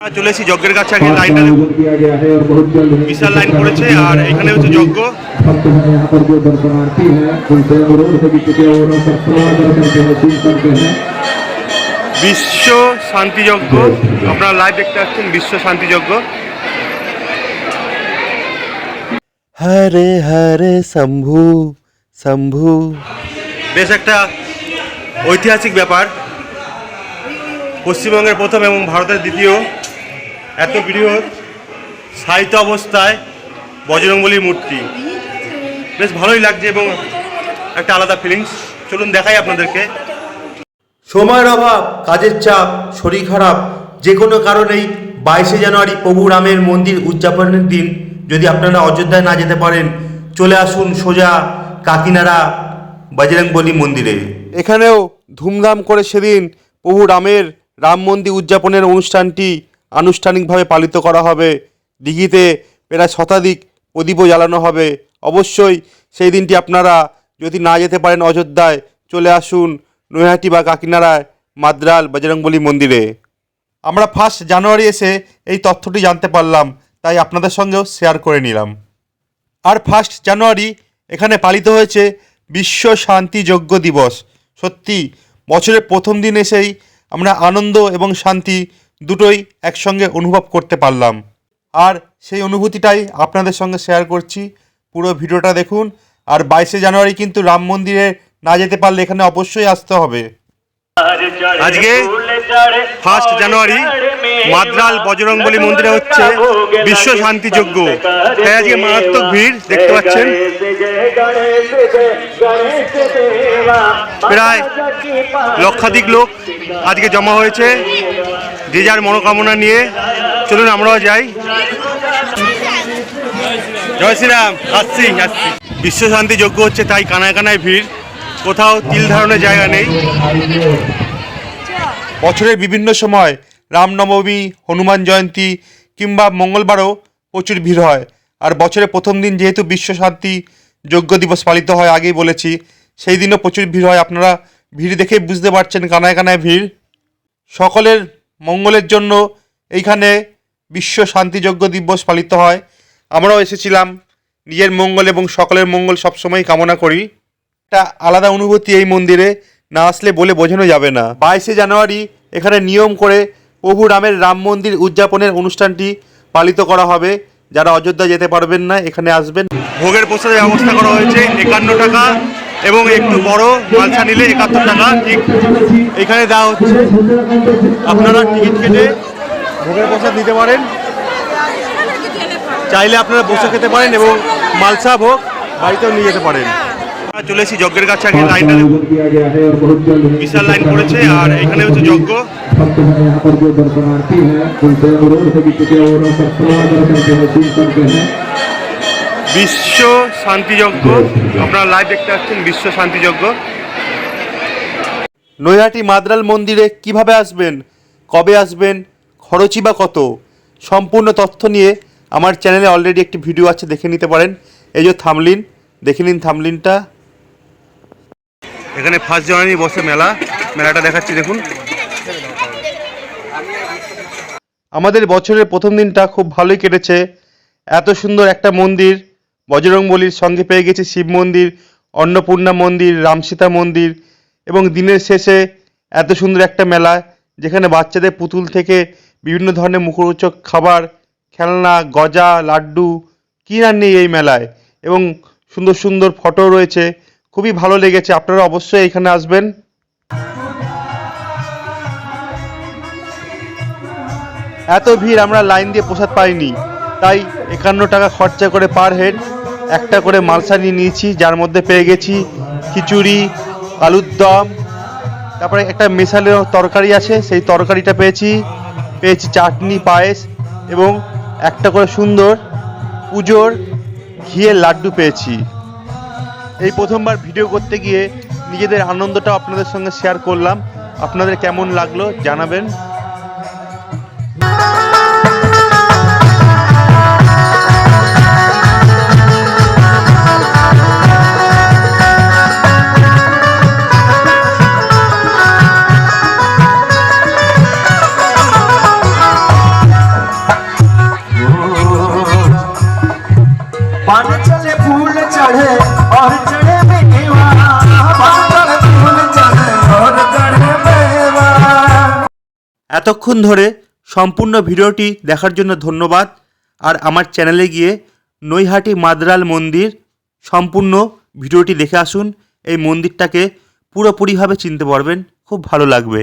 চলেছি যজ্ঞের কাছে আগে লাইনটা বিশাল লাইন পড়েছে আর এখানে হচ্ছে যজ্ঞ। বিশ্ব শান্তি যজ্ঞ। আপনারা লাইভ দেখতে পাচ্ছেন বিশ্ব শান্তি যজ্ঞ। হরে হরে শম্ভু শম্ভু। বেশ একটা ঐতিহাসিক ব্যাপার। পশ্চিমবঙ্গের প্রথম এবং ভারতের দ্বিতীয়। এত বৃহৎ সাহিত্য অবস্থায় বজরংবলীর মূর্তি। বেশ ভালোই লাগছে এবং একটা আলাদা ফিলিংস চলুন দেখাই আপনাদেরকে। সময়ের অভাব কাজের চাপ শরীর খারাপ যে কোনো কারণেই বাইশে জানুয়ারি প্রভু রামের মন্দির উদযাপনের দিন যদি আপনারা অযোধ্যায় না যেতে পারেন চলে আসুন সোজা কাকিনাড়া বজরংবলী মন্দিরে। এখানেও ধুমধাম করে সেদিন প্রভু রামের রাম মন্দির উদযাপনের অনুষ্ঠানটি আনুষ্ঠানিকভাবে পালিত করা হবে। দিঘিতে প্রায় শতাধিক প্রদীপও জ্বালানো হবে। অবশ্যই সেই দিনটি আপনারা যদি না যেতে পারেন অযোধ্যায়, চলে আসুন নৈহাটি বা কাকিনাড়ায় মাদ্রাল বজরংবলী মন্দিরে। আমরা ফার্স্ট জানুয়ারি এসে এই তথ্যটি জানতে পারলাম, তাই আপনাদের সঙ্গেও শেয়ার করে নিলাম। আর ফার্স্ট জানুয়ারি এখানে পালিত হয়েছে বিশ্ব শান্তি যজ্ঞ দিবস। সত্যি, বছরের প্রথম দিন এসেই আমরা আনন্দ এবং শান্তি দুটোই একসঙ্গে অনুভব করতে পারলাম। আর সেই অনুভূতিটাই আপনাদের সঙ্গে শেয়ার করছি। পুরো ভিডিওটা দেখুন। আর বাইশে জানুয়ারি কিন্তু রাম মন্দিরে না যেতে পারলে এখানে অবশ্যই আসতে হবে। আজকে ফার্স্ট জানুয়ারি মাদ্রাল বজরংবলী মন্দিরে হচ্ছে বিশ্ব শান্তি যজ্ঞ। তাই আজকে মারাত্মক ভিড় দেখতে পাচ্ছেন। প্রায় লক্ষাধিক লোক আজকে জমা হয়েছে। যে যার মনোকামনা নিয়ে চলুন আমরাও যাই। জয় শ্রীরাম, আসছি আসছি। বিশ্ব শান্তি যজ্ঞ হচ্ছে তাই কানায় কানায় ভিড়। কোথাও তিল ধারণের জায়গা নেই। বছরের বিভিন্ন সময় রামনবমী হনুমান জয়ন্তী কিংবা মঙ্গলবারও প্রচুর ভিড় হয়। আর বছরের প্রথম দিন যেহেতু বিশ্ব শান্তি যোগ্য দিবস পালিত হয়, আগেই বলেছি, সেই দিনও প্রচুর ভিড় হয়। আপনারা ভিড় দেখেই বুঝতে পারছেন কানায় কানায় ভিড়। সকলের মঙ্গলের জন্য এইখানে বিশ্ব শান্তিযোগ্য দিবস পালিত হয়। আমরাও এসেছিলাম। নিজের মঙ্গল এবং সকলের মঙ্গল সবসময় কামনা করি। একটা আলাদা অনুভূতি এই মন্দিরে না আসলে বলে বোঝানো যাবে না। বাইশে জানুয়ারি এখানে নিয়ম করে প্রভু রামের রাম মন্দির উদযাপনের অনুষ্ঠানটি পালিত করা হবে। যারা অযোধ্যা যেতে পারবেন না, এখানে আসবেন। ভোগের প্রসাদের ব্যবস্থা করা হয়েছে। একান্ন টাকা। এবং একটু বড় মালসা নিলে একাত্তর টাকা, ঠিক এখানে দেওয়া হচ্ছে। আপনারা টিকিট কেটে ভোগের প্রসাদ নিতে পারেন। চাইলে আপনারা বসে খেতে পারেন এবং মালসা ভোগ বাড়িতেও নিয়ে যেতে পারেন। চলে এসেছি যজ্ঞের কাছে, আগে লাইন বিশাল লাইন পড়েছে, আর এখানে হচ্ছে যজ্ঞ। বিশ্ব শান্তি যজ্ঞ আপনারা লাইভ দেখতে পাচ্ছেন বিশ্ব শান্তি যজ্ঞ নৈহাটি মাদ্রাল মন্দিরে কীভাবে আসবেন? কবে আসবেন? খরচই বা কত? সম্পূর্ণ তথ্য নিয়ে আমার চ্যানেলে অলরেডি একটি ভিডিও আছে দেখে নিতে পারেন। এই যে থামলিন দেখে নিন থামলিনটা। এখানে ফার্স্ট জানুয়ারি বসে মেলা। মেলাটা দেখাচ্ছি দেখুন। আমাদের বছরের প্রথম দিনটা খুব ভালোই কেটেছে। এত সুন্দর একটা মন্দির। বজরংবলির সঙ্গে পেয়ে গেছি শিব মন্দির, অন্নপূর্ণা মন্দির, রামসীতা মন্দির এবং দিনের শেষে এত সুন্দর একটা মেলা যেখানে বাচ্চাদের পুতুল থেকে বিভিন্ন ধরনের মুখরোচক খাবার, খেলনা, গজা, লাড্ডু, কী না নেই এই মেলায় এবং সুন্দর সুন্দর ফটো রয়েছে। খুবই ভালো লেগেছে। আপনারা অবশ্যই এখানে আসবেন। এত ভিড় আমরা লাইন দিয়ে প্রসাদ পাইনি, তাই একান্ন টাকা খরচা করে পার হেড। একটা করে মালসা নিয়ে নিয়েছি, যার মধ্যে পেয়ে গেছি খিচুড়ি, আলুর দম, তারপরে একটা মেশালের তরকারি আছে, সেই তরকারিটা পেয়েছি পেয়েছি চাটনি, পায়েস এবং একটা করে সুন্দর পুজোর ঘিয়ের লাড্ডু পেয়েছি। এই প্রথমবার ভিডিও করতে গিয়ে নিজেদের আনন্দটা আপনাদের সঙ্গে শেয়ার করলাম। আপনাদের কেমন লাগল জানাবেন। এতক্ষণ ধরে সম্পূর্ণ ভিডিওটি দেখার জন্য ধন্যবাদ। আর আমার চ্যানেলে গিয়ে নৈহাটি মাদ্রাল মন্দির সম্পূর্ণ ভিডিওটি দেখে আসুন। এই মন্দিরটাকে পুরোপুরিভাবে চিনতে পারবেন। খুব ভালো লাগবে।